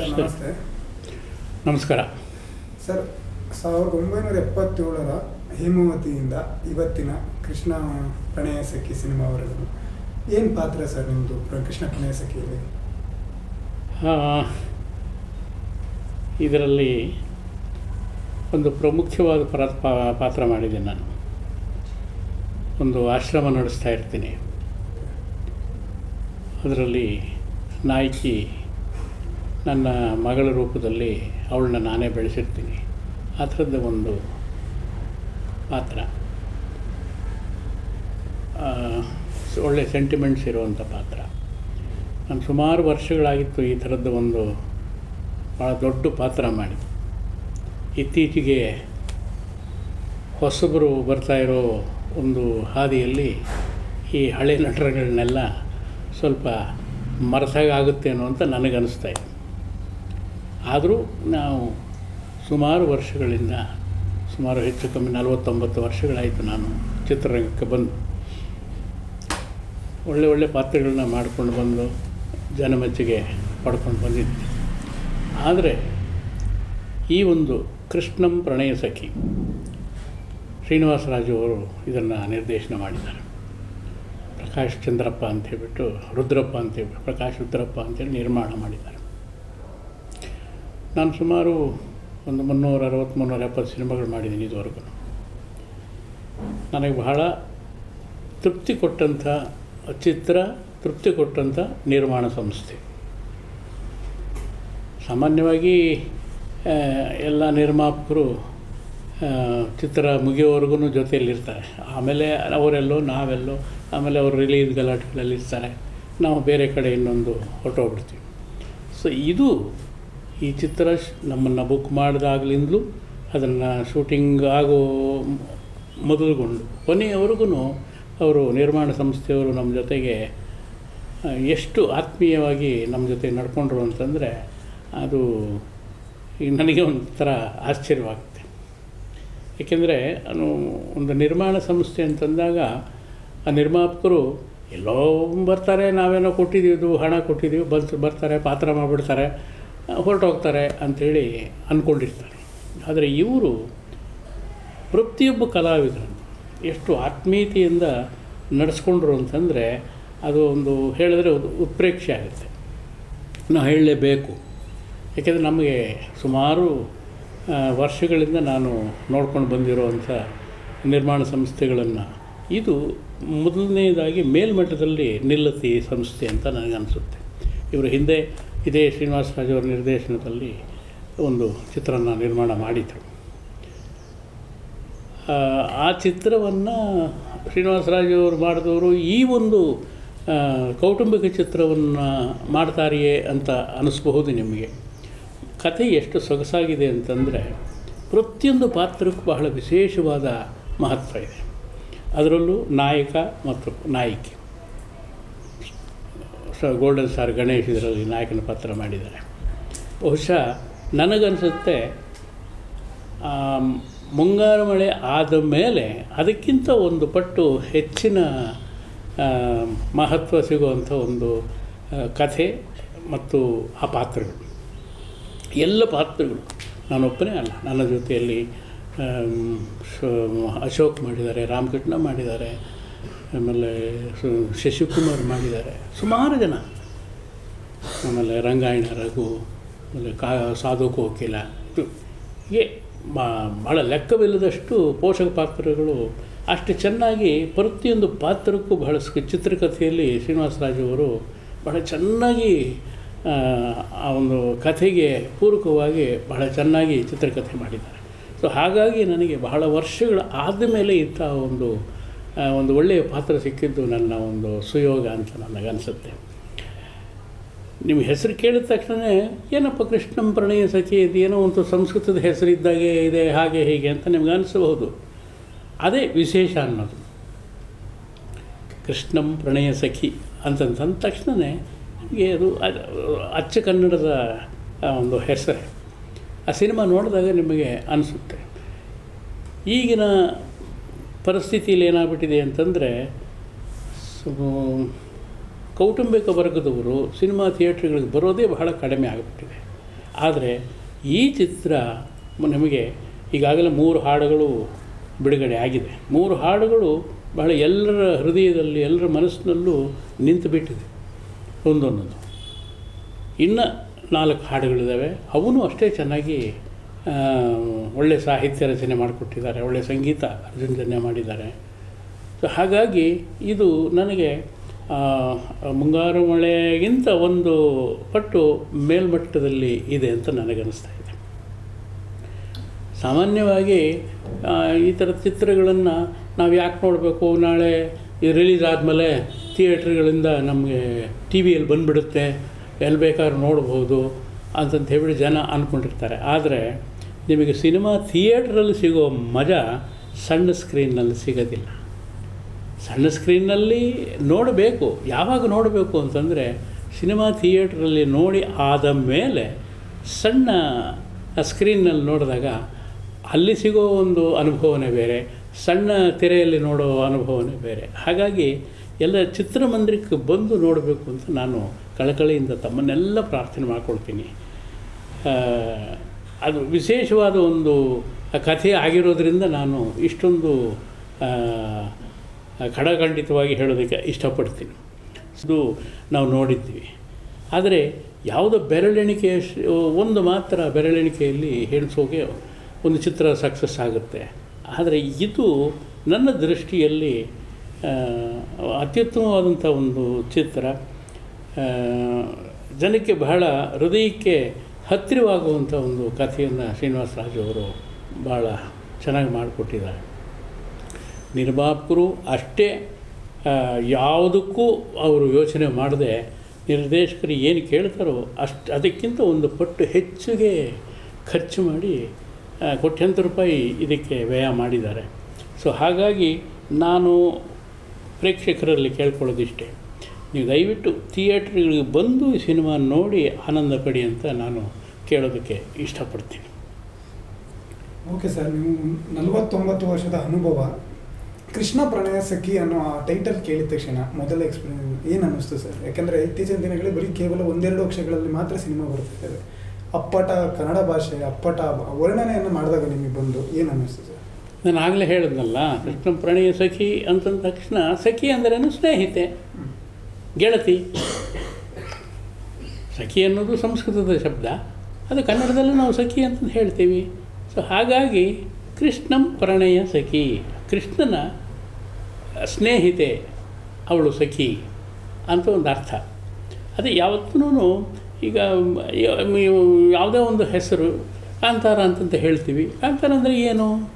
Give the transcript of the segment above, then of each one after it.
Sir ನಮಸ್ತೆ. ನಮಸ್ಕಾರ. Sir ಸಾವಿರದ ಒಂಬೈನೂರ ಎಪ್ಪತ್ತೇಳರ ಹೇಮಾವತಿಯಿಂದ ಇವತ್ತಿನ ಕೃಷ್ಣ ಪ್ರಣಯ ಸಖಿ ಸಿನಿಮಾವರೆಗೂ ಏನು ಪಾತ್ರ ಸರ್ ನಿಮ್ಮದು ಕೃಷ್ಣ ಪ್ರಣಯ ಸಖಿಯಲ್ಲಿ? ಇದರಲ್ಲಿ ಒಂದು ಪ್ರಮುಖವಾದ ಪರ ಪಾ- ಪಾತ್ರ ಮಾಡಿದ್ದೀನಿ ನಾನು. ಒಂದು ಆಶ್ರಮ ನಡೆಸ್ತಾ ಇರ್ತೀನಿ. ಅದರಲ್ಲಿ ನಾಯಕಿ ನನ್ನ ಮಗಳ ರೂಪದಲ್ಲಿ ಅವಳನ್ನ ನಾನೇ ಬೆಳೆಸಿರ್ತೀನಿ. ಆ ಥರದ ಒಂದು ಪಾತ್ರ. ಒಳ್ಳೆ ಸೆಂಟಿಮೆಂಟ್ಸ್ ಇರುವಂಥ ಪಾತ್ರ. ನಾನು ಸುಮಾರು ವರ್ಷಗಳಾಗಿತ್ತು ಈ ಥರದ್ದು ಒಂದು ಭಾಳ ದೊಡ್ಡ ಪಾತ್ರ ಮಾಡಿ ಇತ್ತೀಚೆಗೆ ಹೊಸಬರು ಬರ್ತಾ ಇರೋ ಒಂದು ಹಾದಿಯಲ್ಲಿ ಈ ಹಳೆ ನಟರಗಳನ್ನೆಲ್ಲ ಸ್ವಲ್ಪ ಮರೆಸಾಗುತ್ತೆ ಅಂತ ನನಗನ್ನಿಸ್ತಾ ಇದೆ. ಆದರೂ ನಾವು ಸುಮಾರು ವರ್ಷಗಳಿಂದ, ಸುಮಾರು ಹೆಚ್ಚು ಕಮ್ಮಿ ನಲವತ್ತೊಂಬತ್ತು ವರ್ಷಗಳಾಯಿತು ನಾನು ಚಿತ್ರರಂಗಕ್ಕೆ ಬಂದು. ಒಳ್ಳೆ ಒಳ್ಳೆ ಪಾತ್ರಗಳನ್ನ ಮಾಡಿಕೊಂಡು ಬಂದು ಜನಮೆಚ್ಚುಗೆ ಪಡ್ಕೊಂಡು ಬಂದಿದ್ದೆ. ಆದರೆ ಈ ಒಂದು ಕೃಷ್ಣಂ ಪ್ರಣಯ ಸಖಿ ಶ್ರೀನಿವಾಸರಾಜು ಅವರು ಇದನ್ನು ನಿರ್ದೇಶನ ಮಾಡಿದ್ದಾರೆ. ಪ್ರಕಾಶ್ ಚಂದ್ರಪ್ಪ ಅಂತ ಹೇಳಿಬಿಟ್ಟು, ರುದ್ರಪ್ಪ ಅಂತೇಳ್ಬಿಟ್ಟು ಪ್ರಕಾಶ್ ರುದ್ರಪ್ಪ ಅಂತೇಳಿ ನಿರ್ಮಾಣ ಮಾಡಿದ್ದಾರೆ. ನಾನು ಸುಮಾರು ಒಂದು ಮುನ್ನೂರ, ಅರವತ್ತು, ಮುನ್ನೂರ, ಎಪ್ಪತ್ತು ಸಿನಿಮಾಗಳು ಮಾಡಿದ್ದೀನಿ ಇದುವರೆಗೂ. ನನಗೆ ಬಹಳ ತೃಪ್ತಿ ಕೊಟ್ಟಂಥ ಚಿತ್ರ, ತೃಪ್ತಿ ಕೊಟ್ಟಂಥ ನಿರ್ಮಾಣ ಸಂಸ್ಥೆ. ಸಾಮಾನ್ಯವಾಗಿ ಎಲ್ಲ ನಿರ್ಮಾಪಕರು ಚಿತ್ರ ಮುಗಿಯೋವರೆಗೂ ಜೊತೆಯಲ್ಲಿರ್ತಾರೆ. ಆಮೇಲೆ ಅವರೆಲ್ಲೋ, ನಾವೆಲ್ಲೋ, ಆಮೇಲೆ ಅವರು ರಿಲೀಸ್ ಗಲಾಟೆಗಳಲ್ಲಿ ಇರ್ತಾರೆ ನಾವು ಬೇರೆ ಕಡೆ ಇನ್ನೊಂದು ಹೊರಟೋಗ್ಬಿಡ್ತೀವಿ. ಸೊ ಇದು ಈ ಚಿತ್ರ ನಮ್ಮನ್ನು ಬುಕ್ ಮಾಡಿದಾಗಲಿಂದಲೂ ಅದನ್ನು ಶೂಟಿಂಗ್ ಆಗೋ ಮೊದಲುಗೊಂಡು. ಕೊನೆಯವರೆಗೂ ಅವರು ನಿರ್ಮಾಣ ಸಂಸ್ಥೆಯವರು ನಮ್ಮ ಜೊತೆಗೆ ಎಷ್ಟು ಆತ್ಮೀಯವಾಗಿ ನಮ್ಮ ಜೊತೆ ನಡ್ಕೊಂಡ್ರು ಅಂತಂದರೆ ಅದು ನನಗೆ ಒಂಥರ ಆಶ್ಚರ್ಯವಾಗುತ್ತೆ. ಏಕೆಂದರೆ ಒಂದು ನಿರ್ಮಾಣ ಸಂಸ್ಥೆ ಅಂತಂದಾಗ ಆ ನಿರ್ಮಾಪಕರು ಎಲ್ಲೋ ಬರ್ತಾರೆ, ನಾವೇನೋ ಕೊಟ್ಟಿದ್ದೀವಿ ಹಣ ಕೊಟ್ಟಿದ್ದೀವಿ ಬಂದು ಬರ್ತಾರೆ, ಪಾತ್ರ ಮಾಡಿಬಿಡ್ತಾರೆ. ಹೊರಟೋಗ್ತಾರೆ ಅಂಥೇಳಿ ಅಂದ್ಕೊಂಡಿರ್ತಾರೆ ಆದರೆ ಇವರು ಪ್ರತಿಯೊಬ್ಬ ಕಲಾವಿದರನ್ನು ಎಷ್ಟು ಆತ್ಮೀಯತೆಯಿಂದ ನಡೆಸ್ಕೊಂಡ್ರು ಅಂತಂದರೆ ಅದು ಒಂದು ಹೇಳಿದ್ರೆ ಒಂದು ಉತ್ಪ್ರೇಕ್ಷೆ ಆಗುತ್ತೆ. ನಾವು ಹೇಳಲೇಬೇಕು. ಯಾಕೆಂದರೆ ನಮಗೆ ಸುಮಾರು ವರ್ಷಗಳಿಂದ ನಾನು ನೋಡ್ಕೊಂಡು ಬಂದಿರುವಂಥ ನಿರ್ಮಾಣ ಸಂಸ್ಥೆಗಳನ್ನು ಇದು ಮೊದಲನೇದಾಗಿ ಮೇಲ್ಮಟ್ಟದಲ್ಲಿ ನಿಲ್ಲತಿ ಸಂಸ್ಥೆ ಅಂತ ನನಗನ್ನಿಸುತ್ತೆ ಇವರು ಹಿಂದೆ ಇದೇ ಶ್ರೀನಿವಾಸರಾಜ್ ಅವರ ನಿರ್ದೇಶನದಲ್ಲಿ ಒಂದು ಚಿತ್ರನ ನಿರ್ಮಾಣ ಮಾಡಿದರು. ಆ, ಚಿತ್ರವನ್ನು ಶ್ರೀನಿವಾಸರಾಜ್ ಅವರು ಮಾಡಿದವರು ಈ ಒಂದು ಕೌಟುಂಬಿಕ ಚಿತ್ರವನ್ನು ಮಾಡ್ತಾರೆಯೇ ಅಂತ ಅನಿಸ್ಬಹುದು ನಿಮಗೆ. ಕಥೆ ಎಷ್ಟು ಸೊಗಸಾಗಿದೆ ಅಂತಂದರೆ ಪ್ರತಿಯೊಂದು ಪಾತ್ರಕ್ಕೂ ಬಹಳ ವಿಶೇಷವಾದ ಮಹತ್ವ ಇದೆ. ಅದರಲ್ಲೂ ನಾಯಕ ಮತ್ತು ನಾಯಕಿ. ಸ ಗೋಲ್ಡನ್ ಸ್ಟಾರ್ ಗಣೇಶ್ ಇದರಲ್ಲಿ ನಾಯಕನ ಪಾತ್ರ ಮಾಡಿದ್ದಾರೆ. ಬಹುಶಃ ನನಗನ್ಸುತ್ತೆ ಮುಂಗಾರು ಮಳೆ ಆದ ಮೇಲೆ ಅದಕ್ಕಿಂತ ಒಂದು ಪಟ್ಟು ಹೆಚ್ಚಿನ ಮಹತ್ವ ಸಿಗುವಂಥ ಒಂದು ಕಥೆ ಮತ್ತು ಆ ಪಾತ್ರಗಳು. ಎಲ್ಲ ಪಾತ್ರಗಳು ನಾನೊಬ್ಬನೇ ಅಲ್ಲ. ನನ್ನ ಜೊತೆಯಲ್ಲಿ ಅಶೋಕ್ ಮಾಡಿದ್ದಾರೆ, ರಾಮಕೃಷ್ಣ ಮಾಡಿದ್ದಾರೆ ಆಮೇಲೆ ಸು- ಶಶಿಕುಮಾರ್ ಮಾಡಿದ್ದಾರೆ. ಸುಮಾರು ಜನ. ಆಮೇಲೆ ರಂಗಾಯಣ ರಘು ಆಮೇಲೆ ಕಾ ಸಾಧು ಕೋಕಿಲ. ಭಾಳ ಲೆಕ್ಕವಿಲ್ಲದಷ್ಟು ಪೋಷಕ ಪಾತ್ರಗಳು ಅಷ್ಟು ಚೆನ್ನಾಗಿ ಪ್ರತಿಯೊಂದು ಪಾತ್ರಕ್ಕೂ ಬಹಳ ಚಿತ್ರಕಥೆಯಲ್ಲಿ ಚಿತ್ರಕಥೆಯಲ್ಲಿ ಶ್ರೀನಿವಾಸರಾಜು ಅವರು ಬಹಳ ಚೆನ್ನಾಗಿ ಆ, ಒಂದು ಕಥೆಗೆ ಪೂರಕವಾಗಿ ಬಹಳ ಚೆನ್ನಾಗಿ ಚಿತ್ರಕಥೆ ಮಾಡಿದ್ದಾರೆ. ಸೊ ಹಾಗಾಗಿ ನನಗೆ ಬಹಳ ವರ್ಷಗಳ ಆದಮೇಲೆ ಇಂಥ ಒಂದು ಒಂದು ಒಳ್ಳೆಯ ಪಾತ್ರ ಸಿಕ್ಕಿದ್ದು ನನ್ನ ಒಂದು ಸುಯೋಗ ಅಂತ ನನಗನ್ಸುತ್ತೆ ನಿಮ್ಮ ಹೆಸರು ಕೇಳಿದ ತಕ್ಷಣ ಏನಪ್ಪ ಕೃಷ್ಣಂ ಪ್ರಣಯ ಸಖಿ, ಇದು ಏನೋ ಒಂದು ಸಂಸ್ಕೃತದ ಹೆಸರಿದ್ದಾಗೆ ಇದೆ, ಹಾಗೆ, ಹೀಗೆ ಅಂತ ನಿಮ್ಗೆ ಅನಿಸಬಹುದು. ಅದೇ ವಿಶೇಷ ಅನ್ನೋದು. ಕೃಷ್ಣಂ ಪ್ರಣಯ ಸಖಿ ಅಂತಂದ ತಕ್ಷಣವೇ ನಿಮಗೆ ಅದು ಅಚ್ಚ ಕನ್ನಡದ ಒಂದು ಹೆಸರೇ. ಆ ಸಿನಿಮಾ ನೋಡಿದಾಗ ನಿಮಗೆ ಅನಿಸುತ್ತೆ. ಈಗಿನ ಪರಿಸ್ಥಿತಿಯಲ್ಲಿ ಏನಾಗ್ಬಿಟ್ಟಿದೆ ಅಂತಂದರೆ ಕೌಟುಂಬಿಕ ವರ್ಗದವರು ಸಿನಿಮಾ ಥಿಯೇಟ್ರ್ಗಳಿಗೆ ಬರೋದೇ ಬಹಳ ಕಡಿಮೆ ಆಗಿಬಿಟ್ಟಿದೆ. ಆದರೆ ಈ ಚಿತ್ರ ನಮಗೆ ಈಗಾಗಲೇ ಮೂರು ಹಾಡುಗಳು ಬಿಡುಗಡೆ ಆಗಿದೆ. ಮೂರು ಹಾಡುಗಳು ಬಹಳ ಎಲ್ಲರ ಹೃದಯದಲ್ಲಿ, ಎಲ್ಲರ ಮನಸ್ಸಿನಲ್ಲೂ ನಿಂತು ಬಿಟ್ಟಿದೆ ಒಂದೊಂದೊಂದು. ಇನ್ನು ನಾಲ್ಕು ಹಾಡುಗಳಿದ್ದಾವೆ ಅವನು ಅಷ್ಟೇ ಚೆನ್ನಾಗಿ ಆ, ಒಳ್ಳೆ ಸಾಹಿತ್ಯ ರಚನೆ ಮಾಡಿಕೊಟ್ಟಿದ್ದಾರೆ ಒಳ್ಳೆಯ ಸಂಗೀತ ರಚನೆ ಮಾಡಿದ್ದಾರೆ. ಸೊ ಹಾಗಾಗಿ ಇದು ನನಗೆ ಮುಂಗಾರು ಮಳೆಗಿಂತ ಒಂದು ಪಟ್ಟು ಮೇಲ್ಮಟ್ಟದಲ್ಲಿ ಇದೆ ಅಂತ ನನಗನ್ನಿಸ್ತಾ ಇದೆ. ಸಾಮಾನ್ಯವಾಗಿ ಈ ಥರ ಚಿತ್ರಗಳನ್ನು ನಾವು ಯಾಕೆ ನೋಡಬೇಕು? ನಾಳೆ ರಿಲೀಸ್ ಆದಮೇಲೆ ಥಿಯೇಟ್ರ್ಗಳಿಂದ ನಮಗೆ ಟಿ ವಿಯಲ್ಲಿ ಬಂದುಬಿಡುತ್ತೆ. ಎಲ್ಲಿ ಬೇಕಾದ್ರೂ ನೋಡ್ಬೋದು ಅಂತಂತ ಹೇಳಿಬಿಟ್ಟು ಜನ ಅಂದ್ಕೊಂಡಿರ್ತಾರೆ ಆದರೆ ನಿಮಗೆ ಸಿನಿಮಾ ಥಿಯೇಟ್ರಲ್ಲಿ ಸಿಗೋ ಮಜಾ ಸಣ್ಣ ಸ್ಕ್ರೀನ್ನಲ್ಲಿ ಸಿಗೋದಿಲ್ಲ. ಸಣ್ಣ ಸ್ಕ್ರೀನ್ನಲ್ಲಿ ನೋಡಬೇಕು. ಯಾವಾಗ ನೋಡಬೇಕು ಅಂತಂದರೆ ಸಿನಿಮಾ ಥಿಯೇಟ್ರಲ್ಲಿ ನೋಡಿ ಆದ ಮೇಲೆ ಸಣ್ಣ ಸ್ಕ್ರೀನ್ನಲ್ಲಿ ನೋಡಿದಾಗ ಅಲ್ಲಿ ಸಿಗೋ ಒಂದು ಅನುಭವನೇ ಬೇರೆ, ಸಣ್ಣ ತೆರೆಯಲ್ಲಿ ನೋಡೋ ಅನುಭವನೇ ಬೇರೆ. ಹಾಗಾಗಿ ಎಲ್ಲ ಚಿತ್ರಮಂದಿರಕ್ಕೆ ಬಂದು ನೋಡಬೇಕು ಅಂತ ನಾನು ಕಳಕಳಿಯಿಂದ ತಮ್ಮನ್ನೆಲ್ಲ ಪ್ರಾರ್ಥನೆ ಮಾಡ್ಕೊಳ್ತೀನಿ. ಅದು ವಿಶೇಷವಾದ ಒಂದು ಕಥೆ ಆಗಿರೋದರಿಂದ ನಾನು ಇಷ್ಟೊಂದು ಖಡಖಂಡಿತವಾಗಿ ಹೇಳೋದಕ್ಕೆ ಇಷ್ಟಪಡ್ತೀನಿ. ಇದು ನಾವು ನೋಡಿದ್ವಿ ಆದರೆ ಯಾವುದೋ ಬೆರಳೆಣಿಕೆಯ ಒಂದು ಮಾತ್ರ ಬೆರಳೆಣಿಕೆಯಲ್ಲಿ ಹೇಳಿಸೋಕೆ ಒಂದು ಚಿತ್ರ ಸಕ್ಸಸ್ ಆಗುತ್ತೆ. ಆದರೆ ಇದು ನನ್ನ ದೃಷ್ಟಿಯಲ್ಲಿ ಅತ್ಯುತ್ತಮವಾದಂಥ ಒಂದು ಚಿತ್ರ. ಜನಕ್ಕೆ ಬಹಳ ಹೃದಯಕ್ಕೆ ಹತ್ತಿರವಾಗುವಂಥ ಒಂದು ಕಥೆಯನ್ನು ಶ್ರೀನಿವಾಸ ರಾಜು ಅವರು ಭಾಳ ಚೆನ್ನಾಗಿ ಮಾಡಿಕೊಟ್ಟಿದ್ದಾರೆ. ನಿರ್ಮಾಪಕರು ಅಷ್ಟೇ ಯಾವುದಕ್ಕೂ ಅವರು ಯೋಚನೆ ಮಾಡದೆ ನಿರ್ದೇಶಕರು ಏನು ಕೇಳ್ತಾರೋ ಅಷ್ಟು, ಅದಕ್ಕಿಂತ ಒಂದು ಪಟ್ಟು ಹೆಚ್ಚಿಗೆ ಖರ್ಚು ಮಾಡಿ ಕೋಟ್ಯಂತರ ರೂಪಾಯಿ ಇದಕ್ಕೆ ವ್ಯಯ ಮಾಡಿದ್ದಾರೆ. ಸೊ, ಹಾಗಾಗಿ ನಾನು ಪ್ರೇಕ್ಷಕರಲ್ಲಿ ಕೇಳ್ಕೊಳ್ಳೋದಿಷ್ಟೇ. ನೀವು ದಯವಿಟ್ಟು ಥಿಯೇಟ್ರ್ಗಳಿಗೆ ಬಂದು ಈ ಸಿನಿಮಾ ನೋಡಿ ಆನಂದ ಪಡಿ ಅಂತ ನಾನು ಕೇಳೋದಕ್ಕೆ ಇಷ್ಟಪಡ್ತೀನಿ. ಓಕೆ ಸರ್ ನೀವು ನಲವತ್ತೊಂಬತ್ತು ವರ್ಷದ ಅನುಭವ. ಕೃಷ್ಣ ಪ್ರಣಯ ಸಖಿ ಅನ್ನೋ ಆ ಟೈಟಲ್ ಕೇಳಿದ ತಕ್ಷಣ ಮೊದಲ ಎಕ್ಸ್ಪೀರಿಯನ್ಸ್ ಏನು ಅನ್ನಿಸ್ತು ಸರ್? ಯಾಕಂದರೆ ಇತ್ತೀಚಿನ ದಿನಗಳಲ್ಲಿ ಬರೀ ಕೇವಲ ಒಂದೆರಡು ಅಕ್ಷರಗಳಲ್ಲಿ ಮಾತ್ರ ಸಿನಿಮಾ ಬರ್ತಿದ್ದಾವೆ ಅಪ್ಪಟ ಕನ್ನಡ ಭಾಷೆ ಅಪ್ಪಟ ವರ್ಣನೆಯನ್ನು ಮಾಡಿದಾಗ ನಿಮಗೆ ಬಂದು ಏನು ಅನ್ನಿಸ್ತು ಸರ್? ನಾನು ಆಗಲೇ ಹೇಳಿದ್ನಲ್ಲ ಕೃಷ್ಣ ಪ್ರಣಯ ಸಖಿ ಅಂತಂದ ತಕ್ಷಣ ಸಖಿ ಅಂದ್ರೇನು ಸ್ನೇಹಿತೆ ಗೆಳತಿ. ಸಖಿ ಅನ್ನೋದು ಸಂಸ್ಕೃತದ ಶಬ್ದ. ಅದು ಕನ್ನಡದಲ್ಲೂ ನಾವು ಸಖಿ ಅಂತ ಹೇಳ್ತೀವಿ. ಸೊ ಹಾಗಾಗಿ ಕೃಷ್ಣಂ ಪ್ರಣಯ ಸಖಿ. ಕೃಷ್ಣನ ಸ್ನೇಹಿತೆ ಅವಳು ಸಖಿ ಅಂತ ಒಂದು ಅರ್ಥ. ಅದೇ ಯಾವತ್ತೂ ಈಗ ಯಾವುದೇ ಒಂದು ಹೆಸರು ಕಾಂತಾರ ಅಂತಂತ ಹೇಳ್ತೀವಿ. ಕಾಂತಾರ ಅಂದರೆ ಏನು?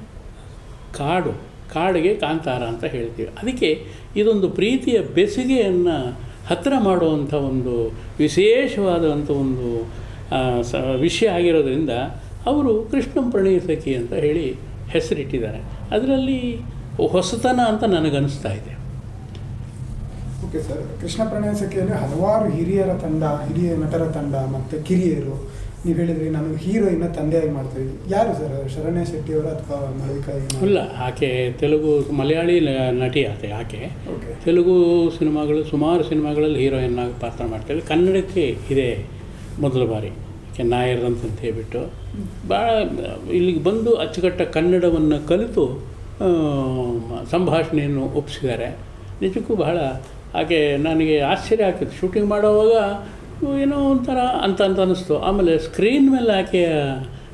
ಕಾಡು. ಕಾಡಿಗೆ ಕಾಂತಾರ ಅಂತ ಹೇಳ್ತೀವಿ. ಅದಕ್ಕೆ ಇದೊಂದು ಪ್ರೀತಿಯ ಬೆಸುಗೆಯನ್ನು ಹತ್ತಿರ ಮಾಡುವಂಥ ಒಂದು ವಿಶೇಷವಾದಂಥ ಒಂದು ಸ ವಿಷಯ ಆಗಿರೋದ್ರಿಂದ ಅವರು ಕೃಷ್ಣಂ ಪ್ರಣಯ ಸಖಿ ಅಂತ ಹೇಳಿ ಹೆಸರಿಟ್ಟಿದ್ದಾರೆ. ಅದರಲ್ಲಿ ಹೊಸತನ ಅಂತ ನನಗನ್ನಿಸ್ತಾ ಇದೆ. ಓಕೆ ಸರ್ ಕೃಷ್ಣ ಪ್ರಣಯ ಸಖಿಯಲ್ಲಿ ಹಲವಾರು ಹಿರಿಯರ ತಂಡ ಹಿರಿಯ ನಟರ ತಂಡ ಮತ್ತು ಕಿರಿಯರು. ನೀವು ಹೇಳಿದ್ರಿ ನಾನು ಹೀರೋಯಿನ ತಂದೆಯಾಗಿ ಮಾಡ್ತೀವಿ ಯಾರು ಸರ್ ಶರಣ್ಯ ಶೆಟ್ಟಿಯವರು ಅಥವಾ ಮಲ್ಲಿಕಾ ಇಲ್ಲ ಆಕೆ ತೆಲುಗು ಮಲಯಾಳಿ ನಟಿ ಆತೆ ಆಕೆ. ಓಕೆ. ತೆಲುಗು ಸಿನಿಮಾಗಳು ಸುಮಾರು ಸಿನಿಮಾಗಳಲ್ಲಿ ಹೀರೋಯಿನ್ ಆಗಿ ಪಾತ್ರ ಮಾಡ್ತೇವೆ. ಕನ್ನಡಕ್ಕೆ ಇದೆ ಮೊದಲ ಬಾರಿ. ನಾಯರ್ ಅಂತ ಹೇಳಿಬಿಟ್ಟು. ಭಾಳ ಇಲ್ಲಿಗೆ ಬಂದು ಅಚ್ಚುಕಟ್ಟ ಕನ್ನಡವನ್ನು ಕಲಿತು ಸಂಭಾಷಣೆಯನ್ನು ಒಪ್ಪಿಸಿದ್ದಾರೆ. ನಿಜಕ್ಕೂ ಬಹಳ, ಹಾಗೆ ನನಗೆ ಆಶ್ಚರ್ಯ ಆಗ್ತಿತ್ತು ಶೂಟಿಂಗ್ ಮಾಡೋವಾಗ ಏನೋ ಒಂಥರ ಅಂತ ಅಂತ ಅನ್ನಿಸ್ತು. ಆಮೇಲೆ ಸ್ಕ್ರೀನ್ ಮೇಲೆ ಆಕೆಯ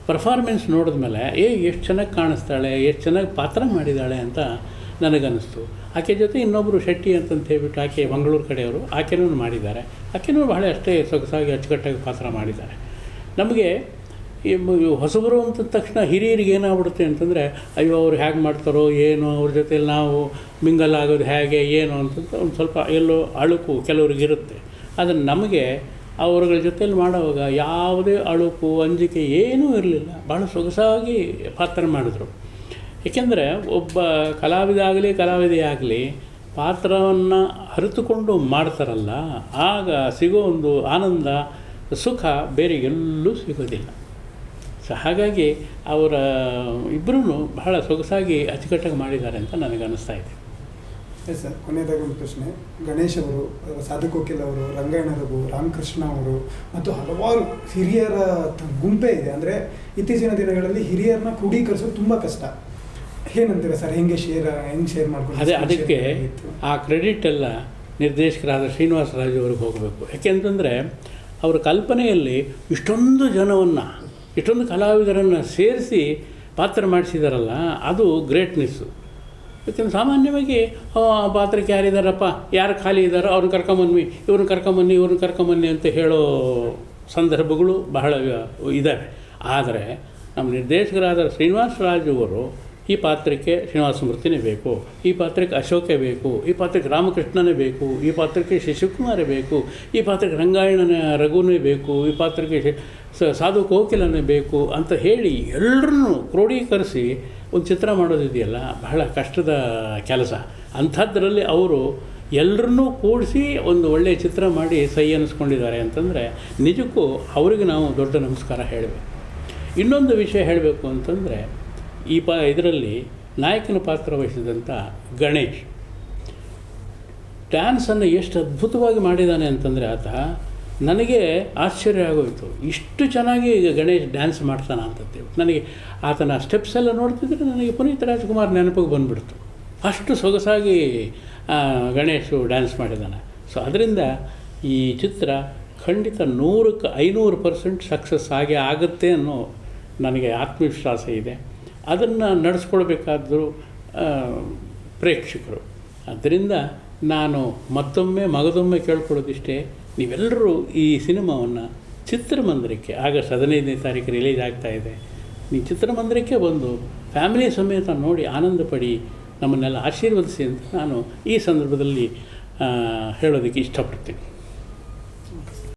ಪರ್ಫಾರ್ಮೆನ್ಸ್ ನೋಡಿದ ಮೇಲೆ, ಏ, ಎಷ್ಟು ಚೆನ್ನಾಗಿ ಕಾಣಿಸ್ತಾಳೆ, ಎಷ್ಟು ಚೆನ್ನಾಗಿ ಪಾತ್ರ ಮಾಡಿದ್ದಾಳೆ ಅಂತ ನನಗನ್ನಿಸ್ತು. ಆಕೆ ಜೊತೆ ಇನ್ನೊಬ್ಬರು ಶೆಟ್ಟಿ ಅಂತಂತ ಹೇಳ್ಬಿಟ್ಟು ಆಕೆ ಮಂಗಳೂರು ಕಡೆಯವರು, ಆಕೆನೂ ಮಾಡಿದ್ದಾರೆ. ಆಕೆನೂ ಬಹಳ ಅಷ್ಟೇ ಸೊಗಸಾಗಿ ಅಚ್ಚುಕಟ್ಟಾಗಿ ಪಾತ್ರ ಮಾಡಿದ್ದಾರೆ. ನಮಗೆ ಈ ಹೊಸಬರು ಅಂತ ತಕ್ಷಣ ಹಿರಿಯರಿಗೆ ಏನಾಗ್ಬಿಡುತ್ತೆ ಅಂತಂದರೆ, ಅಯ್ಯೋ ಅವ್ರು ಹೇಗೆ ಮಾಡ್ತಾರೋ ಏನು ಅವ್ರ ಜೊತೆಯಲ್ಲಿ ನಾವು ಮಿಂಗಲ್ ಆಗೋದು ಹೇಗೆ ಏನು ಅಂತಂತ ಒಂದು ಸ್ವಲ್ಪ ಎಲ್ಲೋ ಅಳುಕು ಕೆಲವ್ರಿಗೆ ಇರುತ್ತೆ. ಆದರೆ ನಮಗೆ ಅವರುಗಳ ಜೊತೆಲಿ ಮಾಡುವಾಗ ಯಾವುದೇ ಅಳುಕು, ಅಂಜಿಕೆ ಏನೂ ಇರಲಿಲ್ಲ. ಭಾಳ ಸೊಗಸಾಗಿ ಪಾತ್ರ ಮಾಡಿದ್ರು. ಏಕೆಂದರೆ ಒಬ್ಬ ಕಲಾವಿದ ಆಗಲಿ ಕಲಾವಿದೆ ಆಗಲಿ ಪಾತ್ರವನ್ನು ಅರಿತುಕೊಂಡು ಮಾಡ್ತಾರಲ್ಲ, ಆಗ ಸಿಗೋ ಒಂದು ಆನಂದ, ಸುಖ ಬೇರೆ ಎಲ್ಲೂ ಸಿಗೋದಿಲ್ಲ. ಸೊ ಹಾಗಾಗಿ ಅವರ ಇಬ್ಬರೂ ಬಹಳ ಸೊಗಸಾಗಿ ಅಚ್ಚುಕಟ್ಟಾಗಿ ಮಾಡಿದ್ದಾರೆ ಅಂತ ನನಗೆ ಅನ್ನಿಸ್ತಾ ಇದೆ. ಎಸ್ ಸರ್ ಕೊನೆಯದಾಗಿ ಒಂದು ಪ್ರಶ್ನೆ. ಗಣೇಶ್ ಅವರು ಸಾಧುಕೋಕಿಲ್ ಅವರು ರಂಗಾಯಣ ರಘು, ರಾಮಕೃಷ್ಣ ಅವರು ಮತ್ತು ಹಲವಾರು ಹಿರಿಯರ ಗುಂಪೇ ಇದೆ. ಅಂದರೆ ಇತ್ತೀಚಿನ ದಿನಗಳಲ್ಲಿ ಹಿರಿಯರನ್ನ ಕ್ರೋಢೀಕರಿಸೋದು ತುಂಬ ಕಷ್ಟ. ಏನಂತೀರಾ ಸರ್? ಹೆಂಗೆ ಶೇರ್ ಹೆಂಗೆ ಶೇರ್ ಮಾಡ್ಕೊಂಡು ಅದೇ ಅದಕ್ಕೆ ಆ ಕ್ರೆಡಿಟ್ ಎಲ್ಲ ನಿರ್ದೇಶಕರಾದ ಶ್ರೀನಿವಾಸ ರಾಜು ಅವ್ರಿಗೆ ಹೋಗಬೇಕು. ಯಾಕೆಂತಂದರೆ ಅವರ ಕಲ್ಪನೆಯಲ್ಲಿ ಇಷ್ಟೊಂದು ಜನವನ್ನು ಇಷ್ಟೊಂದು ಕಲಾವಿದರನ್ನು ಸೇರಿಸಿ ಪಾತ್ರ ಮಾಡಿಸಿದಾರಲ್ಲ ಅದು ಗ್ರೇಟ್ನೆಸ್ಸು ಯಾಕೆಂದ್ರೆ ಸಾಮಾನ್ಯವಾಗಿ ಆ ಪಾತ್ರಕ್ಕೆ ಯಾರಿದ್ದಾರಪ್ಪ ಯಾರು ಖಾಲಿ ಇದ್ದಾರೋ ಅವ್ರನ್ನ ಕರ್ಕೊಂಬನ್ನಿ ಇವ್ರನ್ನ ಕರ್ಕೊಂಬನ್ನಿ ಇವ್ರನ್ನ ಕರ್ಕೊಂಬನ್ನಿ ಅಂತ ಹೇಳೋ ಸಂದರ್ಭಗಳು ಬಹಳ ಇದ್ದಾವೆ ಆದರೆ ನಮ್ಮ ನಿರ್ದೇಶಕರಾದ ಶ್ರೀನಿವಾಸ ರಾಜು ಅವರು ಈ ಪಾತ್ರಕ್ಕೆ ಶ್ರೀನಿವಾಸ ಮೂರ್ತಿನೇ ಬೇಕು. ಈ ಪಾತ್ರಕ್ಕೆ ಅಶೋಕೆ ಬೇಕು. ಈ ಪಾತ್ರಕ್ಕೆ ರಾಮಕೃಷ್ಣನೇ ಬೇಕು. ಈ ಪಾತ್ರಕ್ಕೆ ಶಿಶುಕುಮಾರೇ ಬೇಕು. ಈ ಪಾತ್ರಕ್ಕೆ ರಂಗಾಯಣನ ರಘುನೇ ಬೇಕು. ಈ ಪಾತ್ರಕ್ಕೆ ಸಾಧು ಕೋಕಿಲನೇ ಬೇಕು ಅಂತ ಹೇಳಿ ಎಲ್ಲರನ್ನೂ ಕ್ರೋಢೀಕರಿಸಿ ಒಂದು ಚಿತ್ರ ಮಾಡೋದಿದೆಯಲ್ಲ ಬಹಳ ಕಷ್ಟದ ಕೆಲಸ. ಅಂಥದ್ದರಲ್ಲಿ ಅವರು ಎಲ್ಲರನ್ನೂ ಕೂಡಿಸಿ ಒಂದು ಒಳ್ಳೆಯ ಚಿತ್ರ ಮಾಡಿ ಸೈ ಅನ್ನಿಸ್ಕೊಂಡಿದ್ದಾರೆ ಅಂತಂದರೆ ನಿಜಕ್ಕೂ ಅವರಿಗೆ ನಾವು ದೊಡ್ಡ ನಮಸ್ಕಾರ ಹೇಳಬೇಕು. ಇನ್ನೊಂದು ವಿಷಯ ಹೇಳಬೇಕು ಅಂತಂದರೆ ಈ ಪ ಇದರಲ್ಲಿ ನಾಯಕನ ಪಾತ್ರ ವಹಿಸಿದಂಥ ಗಣೇಶ್. ಡ್ಯಾನ್ಸನ್ನು ಎಷ್ಟು ಅದ್ಭುತವಾಗಿ ಮಾಡಿದ್ದಾನೆ ಅಂತಂದರೆ ಆತ ನನಗೆ ಆಶ್ಚರ್ಯ ಆಗೋಯಿತು. ಇಷ್ಟು ಚೆನ್ನಾಗಿ ಈಗ ಗಣೇಶ್ ಡ್ಯಾನ್ಸ್ ಮಾಡ್ತಾನೆ ಅಂತಂತೇಳಿ ನನಗೆ ಆತನ ಸ್ಟೆಪ್ಸ್ ಎಲ್ಲ ನೋಡ್ತಿದ್ರೆ ನನಗೆ ಪುನೀತ್ ರಾಜ್ಕುಮಾರ್ ನೆನಪಿಗೆ ಬಂದುಬಿಡ್ತು. ಅಷ್ಟು ಸೊಗಸಾಗಿ ಗಣೇಶು ಡ್ಯಾನ್ಸ್ ಮಾಡಿದ್ದಾನೆ ಸೊ ಅದರಿಂದ ಈ ಚಿತ್ರ ಖಂಡಿತ ನೂರಕ್ಕೆ ಐನೂರು ಪರ್ಸೆಂಟ್ ಸಕ್ಸಸ್ ಆಗೇ ಆಗುತ್ತೆ ಅನ್ನೋ ನನಗೆ ಆತ್ಮವಿಶ್ವಾಸ ಇದೆ. ಅದನ್ನು ನಡೆಸ್ಕೊಳ್ಬೇಕಾದ್ರು ಪ್ರೇಕ್ಷಕರು. ಆದ್ದರಿಂದ ನಾನು ಮತ್ತೊಮ್ಮೆ, ಮಗದೊಮ್ಮೆ ಕೇಳ್ಕೊಳ್ಳೋದಿಷ್ಟೇ, ನೀವೆಲ್ಲರೂ ಈ ಸಿನಿಮಾವನ್ನು ಚಿತ್ರಮಂದಿರಕ್ಕೆ ಆಗಸ್ಟ್ ಹದಿನೈದನೇ ತಾರೀಕು ರಿಲೀಸ್ ಆಗ್ತಾ ಇದೆ. ನೀವು ಚಿತ್ರಮಂದಿರಕ್ಕೆ ಬಂದು ಫ್ಯಾಮಿಲಿ ಸಮೇತ ನೋಡಿ ಆನಂದ ಪಡಿ, ನಮ್ಮನ್ನೆಲ್ಲ ಆಶೀರ್ವದಿಸಿ ಅಂತ ನಾನು ಈ ಸಂದರ್ಭದಲ್ಲಿ ಹೇಳೋದಕ್ಕೆ ಇಷ್ಟಪಡ್ತೀನಿ.